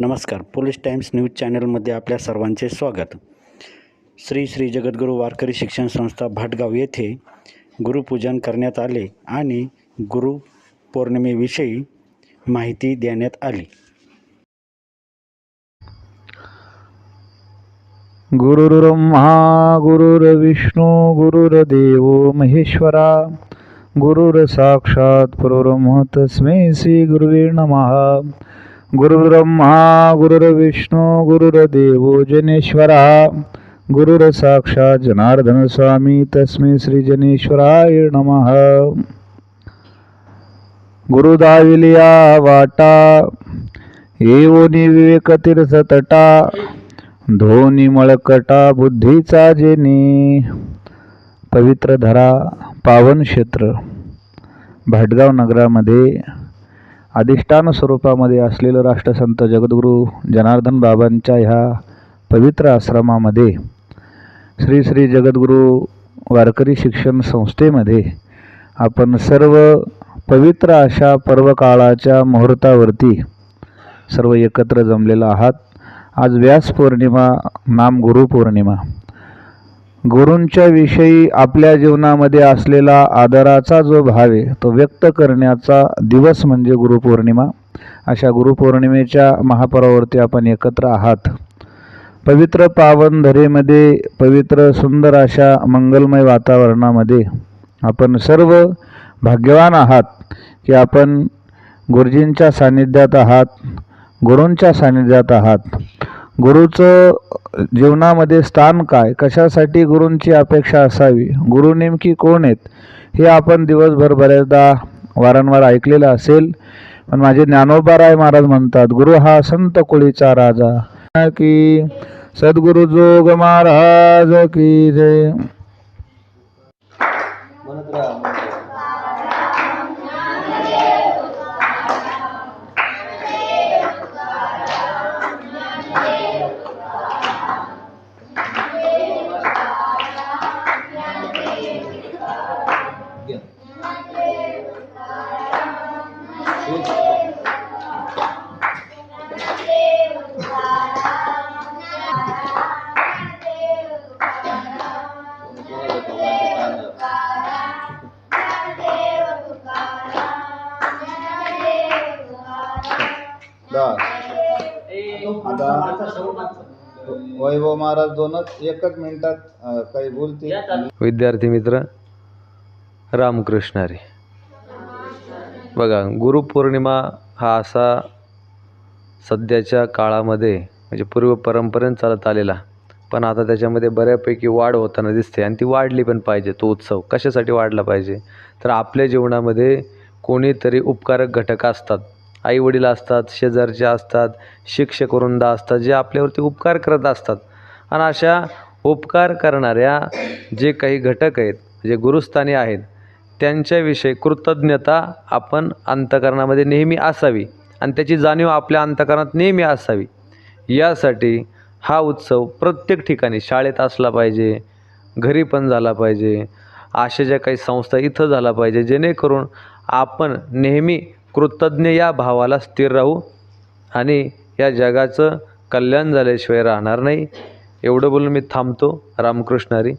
नमस्कार. Police Times news चॅनलमध्ये आपल्या सर्वांचे स्वागत. श्री श्री जगद्गुरू वारकरी शिक्षण संस्था भाटगाव येथे गुरुपूजन करण्यात आले आणि गुरु पौर्णिमेविषयी माहिती देण्यात आली. गुरुर्ब्रह्मा गुरुर्विष्णू गुरुर्देव महेश्वरा गुरुर साक्षात परब्रह्म तस्मै श्री गुरुवे नमः. गुरुर्ब्रह्मा गुरुर्विष्णू गुरुर्देव जनेश्वरा गुरुर्साक्षात् जनार्दन स्वामी तस्मै श्री जनेश्वराय नमः. गुरुदाविलिया वाटा येवोनी विवेकतीर्थतटा धोनी मळकटा बुद्धीचा जेनी पवित्र धरा पावन क्षेत्र भाटगाव नगरामध्ये अधिष्ठान स्वरूपामध्ये असलेलं राष्ट्रसंत जगद्गुरू जनार्दन बाबांच्या ह्या पवित्र आश्रमामध्ये श्री श्री जगद्गुरू वारकरी शिक्षण संस्थेमध्ये आपण सर्व पवित्र अशा पर्वकाळाच्या मुहूर्तावरती सर्व एकत्र जमलेलं आहात. आज व्यास पौर्णिमा नाम गुरु पौर्णिमा. गुरूंच्या विषयी आपल्या जीवनामध्ये असलेला आदराचा जो भाव आहे तो व्यक्त करण्याचा दिवस म्हणजे गुरुपौर्णिमा. अशा गुरुपौर्णिमेच्या महापर्वावरती आपण एकत्र आहात. पवित्र पावन धरेमध्ये पवित्र सुंदर अशा मंगलमय वातावरणामध्ये आपण सर्व भाग्यवान आहात की आपण गुरुजींच्या सान्निध्यात आहात गुरूंच्या सान्निध्यात आहात. गुरुचं जीवनामध्ये स्थान काय? कशासाठी गुरूंची अपेक्षा असावी? गुरु नेमकी कोण आहेत? हे आपण दिवसभर बऱ्याचदा वारंवार ऐकलेलं असेल. पण माझे ज्ञानोबा राय महाराज म्हणतात गुरु हा संत कुळीचा राजा. की सद्गुरु जोग महाराज की जय. आता वैभव महाराज दोनच एकच मिनिटात काही बोलतील. विद्यार्थी मित्र रामकृष्णारी बघा गुरुपौर्णिमा हा असा सध्याच्या काळामध्ये म्हणजे पूर्व परंपरेने चालत आलेला पण आता त्याच्यामध्ये बऱ्यापैकी वाढ होताना दिसते आणि ती वाढली पण पाहिजे तो उत्सव कशासाठी वाढला पाहिजे? तर आपल्या जीवनामध्ये कोणीतरी उपकारक घटक असतात. आईवडील असतात शेजारचे असतात शिक्षक वृंदा असतात जे आपल्यावरती उपकार करत असतात. आणि अशा उपकार करणाऱ्या जे काही घटक आहेत जे गुरुस्थानी आहेत त्यांच्याविषयी कृतज्ञता आपण अंतकरणामध्ये नेहमी असावी आणि त्याची जाणीव आपल्या अंतकरणात नेहमी असावी. यासाठी हा उत्सव प्रत्येक ठिकाणी शाळेत असला पाहिजे घरी पण झाला पाहिजे अशा ज्या काही संस्था इथं झाला पाहिजे जेणेकरून आपण नेहमी कृतज्ञ या भावाला स्थिर राहू आणि या जगाचं कल्याण झाल्याशिवाय राहणार नाही. एवढं बोलून मी थांबतो. रामकृष्णारी